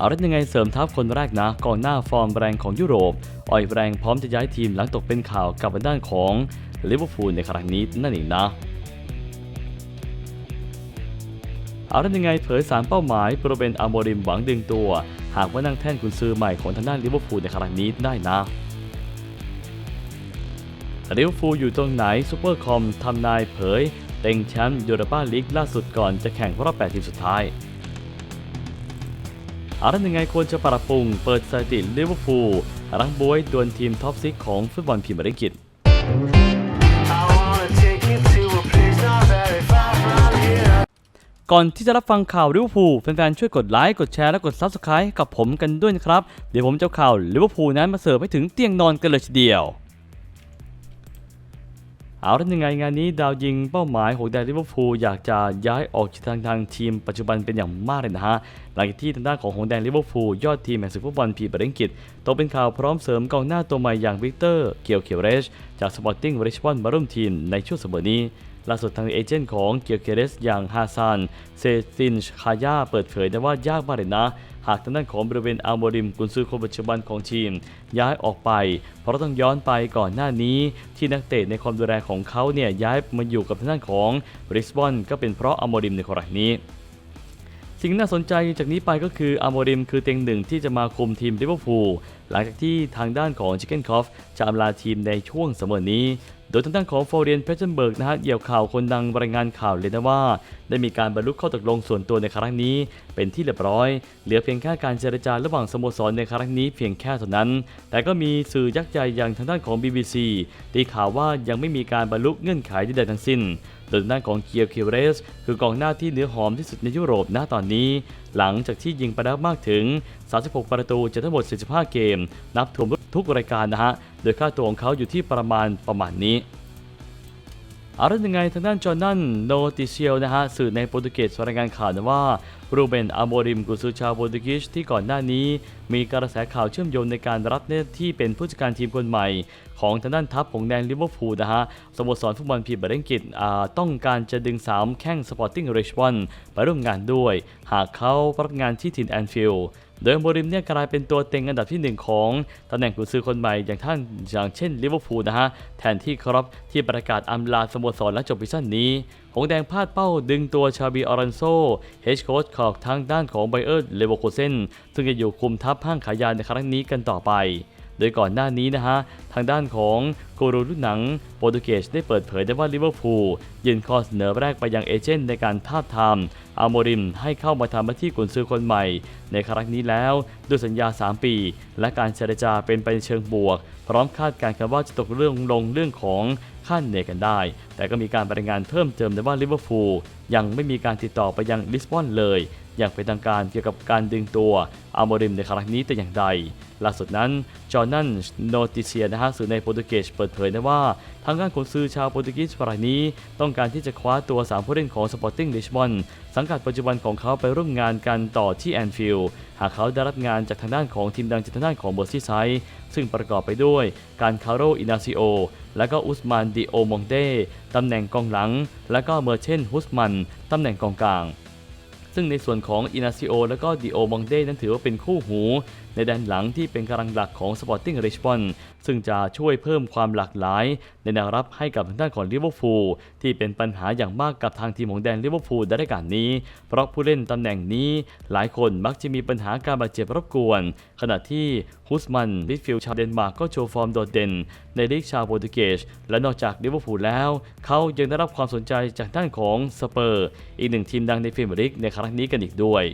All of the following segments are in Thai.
เอาละยังไงเสริมทัพคนแรกนะกองหน้าฟอร์มแรงของยุโรป อ่อยแรงพร้อมจะย้ายทีมหลังตกเป็นข่าวกับด้านของลิเวอร์พูลในครั้งนี้นั่นเองนะเอาละยังไงเผยสารเป้าหมายโปรเบนอาโมริมหวังดึงตัว หากว่านั่งแท่นกุนซือใหม่ของทางด้านลิเวอร์พูลในครั้งนี้ได้นะลิเวอร์พูลอยู่ตรงไหนซูเปอร์คอมทำนายเผยเต็งแชมป์ยูโรปาลีกล่าสุดก่อนจะแข่งรอบ 8 ทีมสุดท้าย อาละยังไงควรจะปรับปรุง เปิดสถิติลิเวอร์พูลรังบวยดวลทีมท็อปซิกของฟุตบอลพรีเมียร์ลีกอังกฤษก่อนที่จะรับฟังข่าวลิเวอร์พูลแฟนๆช่วยกดไลค์กดแชร์และกด Subscribe กับผมกันด้วยนะครับ เดี๋ยวผมจะข่าวลิเวอร์พูลนั้นมาเสิร์ฟให้ถึงเตียงนอนกันเลยทีเดียว เอาละยังไงงานนี้ดาวยิงเป้าหมายของแดนลิเวอร์พูลอยากจะย้ายออกจากทางทางทีมปัจจุบันเป็นอย่างมากเลยนะฮะ หลังจากที่ทางด้านของหงแดงลิเวอร์พูลยอดทีมแห่งศึกฟุตบอลพรีเมียร์ลีกอังกฤษตกเป็นข่าวพร้อมเสริมกองหน้าตัวใหม่อย่างวิกเตอร์เกียวเคียเรชจากสปอร์ติ้งริชมอนมาร่วมทีมในช่วงเสมอนี้ล่าสุดทางเอเจนต์ของเกียวเกเรสอย่างฮาซานเซซินคายาเปิดเผยนะว่ายากมากเลยนะ หากทางด้านของบริเวณอัลโมริมกุนซือคนปัจจุบันของทีม ย้ายออกไป เพราะต้องย้อนไปก่อนหน้านี้ ที่นักเตะในความดูแลของเขาเนี่ยย้ายมาอยู่กับทางด้านของริสบอนก็เป็นเพราะอัลโมริมในครั้งนี้สิ่งน่าสนใจจากนี้ไปก็คืออาโมริมคือเต็งหนึ่งที่จะมาคุมทีมลิเวอร์พูล หลังจากที่ทางด้านของชิคเก้นคอฟจะอำลาทีมในช่วงเสมอนี้ โดยทางด้านของโฟเรียนเพชเชนเบิร์กนะฮะเหยี่ยวข่าวคนดังรายงานข่าวเลยนะว่า ได้มีการบรรลุข้อตกลงส่วนตัวในครั้งนี้ เป็นที่เรียบร้อย เหลือเพียงแค่การเจรจาระหว่างสโมสรในครั้งนี้เพียงแค่เท่านั้น แต่ก็มีสื่อยักษ์ใหญ่อย่างทางด้านของ BBC ตีข่าวว่ายังไม่มีการบรรลุเงื่อนไขใดๆทั้งสิ้นโดยทางด้านของเกียร์คิวเรส คือกองหน้าที่เนื้อหอมที่สุดในยุโรปณตอนนี้ หลังจากที่ยิงไปแล้วมากถึง 36 ประตูจากทั้งหมด 45 เกม นับรวมทุกรายการนะฮะ โดยค่าตัวของเขาอยู่ที่ประมาณประมาณนี้อาละยังไงทางด้านจอร์นันโนติเชียลนะฮะสื่อในโปรตุเกสรายงานข่าวนะว่ารูเบนอโมริมกุนซือชาวโปรตุเกสที่ก่อนหน้านี้ มีกระแสข่าวเชื่อมโยงในการรับหน้าที่เป็นผู้จัดการทีมคนใหม่ ของทางด้านทัพของแดนลิเวอร์พูลนะฮะสโมสรฟุตบอลพรีเมียร์ลีกอังกฤษอ่าต้องการจะดึงสามแข้งสปอร์ติ้งเรชมอนไปร่วมงานด้วย หากเขารับงานที่ถิ่นแอนฟิลด์ โดยโมริมเนี่ยกลายเป็นตัวเต็งอันดับที่หนึ่งของตำแหน่งกุนซือคนใหม่อย่างท่านอย่างเช่นลิเวอร์พูลนะฮะแทนที่ครับที่ประกาศอำลาสโมสรและจบซีซั่นนี้หงแดงพลาดเป้าดึงตัวชาบีออรันโซเฮดโค้ชของทางด้านของไบเออร์เลเวอร์โคเซนซึ่งจะอยู่คุมทัพห้างขายยาในครั้งนี้กันต่อไป โดยก่อนหน้านี้นะฮะ ทางด้านของกูรูลูกหนังโปรตุเกสได้เปิดเผยได้ว่าลิเวอร์พูลยื่นข้อเสนอแรกไปยังเอเจนต์ในการทาบทามอาโมริมให้เข้ามาทำหน้าที่กุนซือคนใหม่ ในครั้งนี้แล้วด้วยสัญญา 3 ปี และการเจรจาเป็นไปในเชิงบวก พร้อมคาดการณ์กันว่าจะตกเรื่องลงเรื่องของ ค่าเหนือกันได้ แต่ก็มีการรายงานเพิ่มเติมนว่าลิเวอร์พูลยังไม่มีการติดต่อไปยังลิสบอนเลย อย่างเป็นทางการเกี่ยวกับการดึงตัวอาโมริมในครั้งนี้แต่อย่างใดล่าสุดนั้นจอร์นันโนติเซียนะฮะสื่อในโปรตุเกสเปิดเผยนะว่า ทางการขนซื้อชาวโปรตุเกสรายนี้ ต้องการที่จะคว้าตัว 3 ผู้เล่นของสปอร์ติ้งลิชมอนสังกัดปัจจุบันของเขาไปร่วมงานกันต่อที่แอนฟิลด์หากเขาได้รับงานจากทางด้านของทีมดังจากทางด้านของเบอร์ซีไซซึ่งประกอบไปด้วยการคาร์โรอินาซิโอ และก็อุสมานดิโอมองเต้ตำแหน่งกองหลัง และก็เมอร์เชนฮุสมันตำแหน่งกองกลางซึ่งในส่วนของอินาซิโอและก็ดิโอมองเด้นั้นถือว่าเป็นคู่หู ในแดนหลังที่เป็นกำลังหลักของ Sporting Lisbon ซึ่งจะช่วยเพิ่มความหลากหลาย ในแนวรับให้กับทางด้านของลิเวอร์พูลที่เป็นปัญหาอย่างมากกับทางทีมของแดนลิเวอร์พูลในรายการนี้ เพราะผู้เล่นตำแหน่งนี้ หลายคนมักจะมีปัญหาการบาดเจ็บรบกวน ขณะที่ฮุสมันมิดฟิลด์ชาวเดนมาร์กก็โชว์ฟอร์มโดดเด่น ในลีกชาวโปรตุเกสและนอกจากลิเวอร์พูลแล้ว เขายังได้รับความสนใจจากด้านของสเปอร์ อีกหนึ่งทีมดังในพรีเมียร์ลีกในครั้งนี้กันอีกด้วย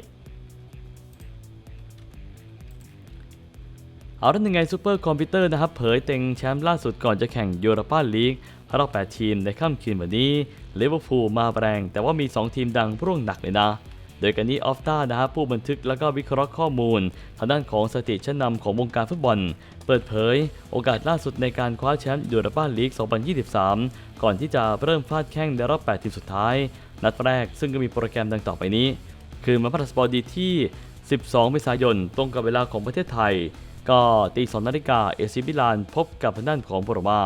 เอาละยังไงซูเปอร์คอมพิวเตอร์นะครับเผยเต็งแชมป์ล่าสุดก่อนจะแข่งยูโรปาลีกรอบ 8 ทีมในค่ำคืนวันนี้ลิเวอร์พูลมาแรง แต่ว่ามี 2 ทีมดังร่วงหนักเลยนะ โดยกันนี้ออฟตานะครับผู้บันทึกแล้วก็วิเคราะห์ข้อมูล ทางด้านของสถิติชั้นนำของวงการฟุตบอล เปิดเผย โอกาสล่าสุดในการคว้าแชมป์ยูโรปาลีก 2023 ก่อนที่จะเริ่มฟาดแข้งในรอบ 8 ทีมสุดท้าย นัดแรกซึ่งก็มีโปรแกรมดังต่อไปนี้ คือมาพัทสปอร์ดีที่ 12 เมษายน ตรงกับเวลาของประเทศไทย ก็ตีสองนาฬิกาเอซิบิลานพบกับทางด้านของโปรมา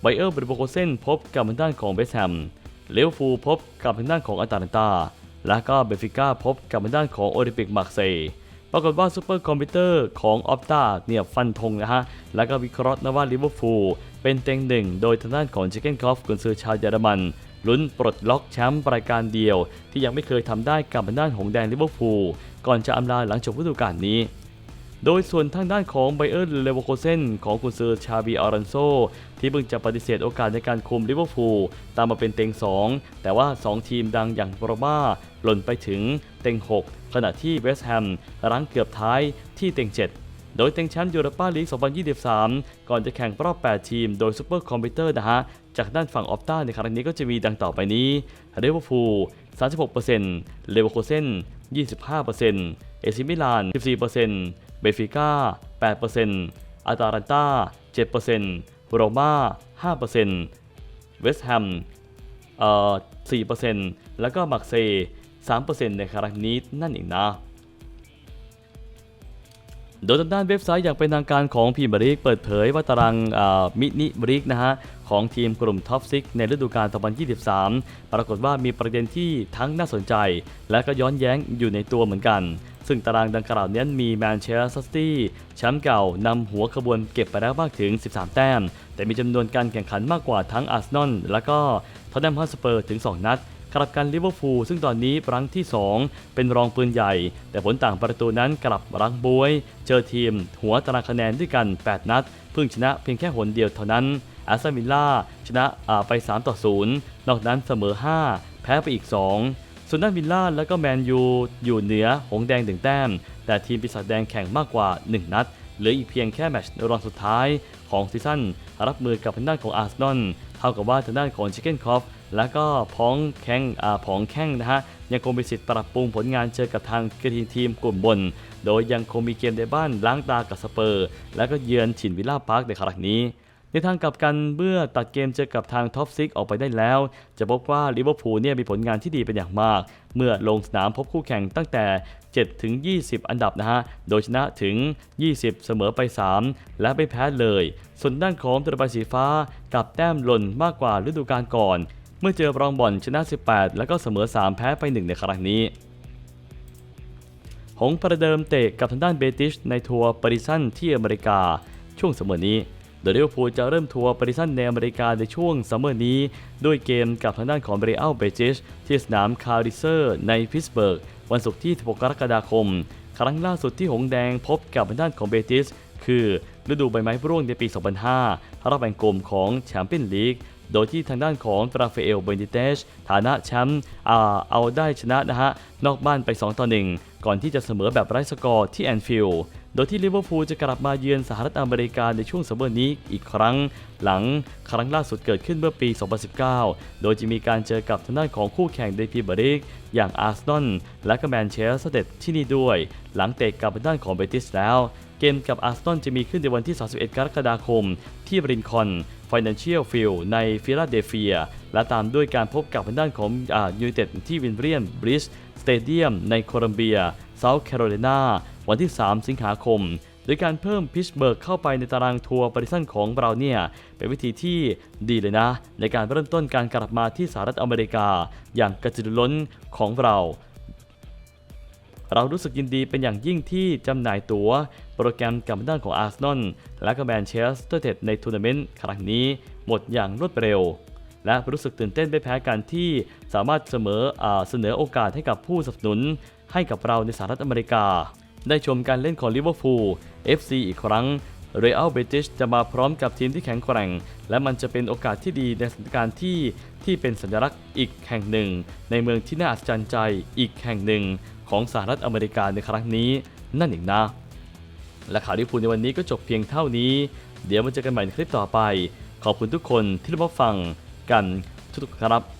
ไบเออร์บริโบโกเซนพบกับทางด้านของเบสแฮมเลวฟูพบกับทางด้านของอาตาลันตา และก็เบฟิก้าพบกับทางด้านของโอลิมปิกมาร์เซย์ปรากฏว่าซูเปอร์คอมพิวเตอร์ของออ t ต a เนี่ยฟันธงนะฮะ แล้วก็วิเคราะห์นะว่าลิเวอร์พูลเป็นเต็งหนึ่งโดยทางด้านของเจเกนคอฟกุนซือชาวเยอรมันลุ้นปลดล็อกแชมป์รายการเดียว ที่ยังไม่เคยทำได้กับทางด้านหงแดงลิเวอร์พูลก่อนจะอำลาหลังจบฤดูกาลนี้ โดยส่วนทางด้านของไบเออร์เลเวอร์โคเซนของกุนซือชาบีอารันโซ ที่เพิ่งจะปฏิเสธโอกาสในการคุมลิเวอร์พูลตามมาเป็นเต็ง 2 แต่ว่า 2 ทีมดังอย่างโรม่าหล่นไปถึงเต็ง 6 ขณะที่เวสต์แฮมรั้งเกือบท้ายที่เต็ง 7โดยเต็งแชมป์ยูโรปาลีก 2023 ก่อนจะแข่งรอบ 8 ทีม โดยซูเปอร์คอมพิวเตอร์นะฮะ จากด้านฝั่งออฟต้าในครั้งนี้ก็จะมีดังต่อไปนี้ลิเวอร์พูล 36%เลเวอร์โคเซน25%เอซิมิลาน 14% เบฟิก้า8%อาตาลันตา7%โรม่า5%เวสต์แฮมเอ่อ4%แล้วก็มักเซย์3%ในครั้งนี้นั่นเองนะโดยทางด้านเว็บไซต์อย่างเป็นทางการของพีมียร์ลีกเปิดเผยว่าตารางมินิบริกนะฮะของทีมกลุ่มท็อปซิกในฤดูกาล 2023 ปรากฏว่ามีประเด็นที่ทั้งน่าสนใจ และก็ย้อนแย้งอยู่ในตัวเหมือนกัน ซึ่งตารางดังกล่าวนี้มีแมนเชสเตอร์ซิตี้แชมป์เก่านำหัวขบวนเก็บไปแล้วมากถึง 13 แต้ม แต่มีจำนวนการแข่งขันมากกว่าทั้งอาร์เซนอลและก็ทอตแนมฮอตสเปอร์ถึง 2 นัดกลับกันลิเวอร์พูลซึ่งตอนนี้รั้งที่ 2 เป็นรองปืนใหญ่ แต่ผลต่างประตูนั้นกลับรั้งบวย เจอทีม หัวตารางคะแนนด้วยกัน 8 นัด เพิ่งชนะเพียงแค่หนเดียวเท่านั้นอาร์เซนอลวิลล่าชนะอ่าไป 3 ต่อ 0 นอกนั้นเสมอ 5 แพ้ไปอีก 2 ส่วนด้านวิลล่าและก็แมนยูอยู่เหนือหงแดงถึงแต้ม แต่ทีมปีศาจแดงแข่งมากกว่า 1 นัด เหลืออีกเพียงแค่แมตช์รองสุดท้ายของซีซั่นรับมือกับทางด้านของอาร์เซนอลเท่ากับว่าทางด้านของชิคเก้นคอฟและก็พ้องแข้งอ่าผองแข้งนะฮะยังคงมีสิทธิ์ปรับปรุงผลงานเจอกับทางกรีนทีมกลุ่มบน โดยยังคงมีเกมในบ้านล้างตากับสเปอร์ และก็เยือนถิ่นวิลล่าพาร์คในครั้งนี้ ในทางกลับกันเมื่อตัดเกมเจอกับทางท็อปซิกออกไปได้แล้ว จะพบว่าลิเวอร์พูลเนี่ยมีผลงานที่ดีเป็นอย่างมาก เมื่อลงสนามพบคู่แข่งตั้งแต่ 7 ถึง 20 อันดับนะฮะ โดยชนะถึง 20 เสมอไป 3 และไม่แพ้เลย ส่วนด้านของตระบายสีฟ้ากับแต้มหล่นมากกว่าฤดูกาลก่อน เมื่อเจอรองบอลชนะ 18 แล้วก็เสมอ 3 แพ้ไป 1 ในครั้งนี้หงประเดิมเตะกับทางด้านเบติชในทัวร์ปาริซันที่อเมริกาช่วงเสมอนี้ โดยลิเวอร์พูลจะเริ่มทัวร์ปาริซันในอเมริกาในช่วงซัมเมอร์นี้ ด้วยเกมกับทางด้านของเบรอัลเบจิชที่สนามคาริเซอร์ในพิสเบิร์ก วันศุกร์ที่ 16 กรกฎาคม ครั้งล่าสุดที่หงแดงพบกับทางด้านของเบติส คือฤดูใบไม้ร่วงในปี 2005รอบแบ่งกลุ่มของแชมเปี้ยนลีกโดยที่ทางด้านของราฟาเอลเบนิเตชฐานะแชมป์เอาได้ชนะนะฮะ นอกบ้านไป 2 ต่อ 1 ก่อนที่จะเสมอแบบไร้สกอร์ที่แอนฟิลด์ โดยที่ลิเวอร์พูลจะกลับมาเยือนสหรัฐอเมริกาในช่วงซัมเมอร์นี้อีกครั้ง หลังครั้งล่าสุดเกิดขึ้นเมื่อปี 2019 โดยจะมีการเจอกับทางด้านของคู่แข่งในพรีเมียร์ลีกอย่างอาร์เซนอลและก็แมนเชสเตอร์ที่นี่ด้วย หลังเตะกับทางด้านของเบติสแล้ว เกมกับอาร์เซนอลจะมีขึ้นในวันที่ 31 กรกฎาคม ที่บรินคอน Financial Field ในฟิลาเดลเฟีย และตามด้วยการพบกับทางด้านของยูไนเต็ดที่วินเรียนบริสสเตเดียมในโคลัมเบียเซาท์แคโรไลนา วันที่ 3 สิงหาคม โดยการเพิ่มพิชเบิร์กเข้าไปในตารางทัวร์ปริสันของเราเนี่ยเป็นวิธีที่ดีเลยนะ ในการเริ่มต้นการกลับมาที่สหรัฐอเมริกา อย่างกระจุดล้นของเราเรารู้สึกยินดีเป็นอย่างยิ่งที่จำหน่ายตั๋ว โปรแกรมกับด้านของอาร์เซนอลและก็แมนเชสเตอร์เทดในทัวร์นาเมนต์ครั้งนี้หมดอย่างรวดเร็ว และรู้สึกตื่นเต้นไม่แพ้กันที่สามารถเสมออเสนอโอกาสให้กับผู้สนับสนุนให้กับเราในสหรัฐอเมริกา ได้ชมการเล่นของลิเวอร์พูล FC อีกครั้ง เรอัลเบติชจะมาพร้อมกับทีมที่แข็งแกร่ง และมันจะเป็นโอกาสที่ดีในสถานการณ์ที่ที่เป็นสัญลักษณ์อีกแห่งหนึ่ง ในเมืองที่น่าอัศจรรย์ใจอีกแห่งหนึ่ง ของสหรัฐอเมริกาในครั้งนี้ นั่นเองนะ และข่าวลิเวอร์พูลในวันนี้ก็จบเพียงเท่านี้ เดี๋ยวมาเจอกันใหม่ในคลิปต่อไป ขอบคุณทุกคนที่รับฟังกันทุกๆครับ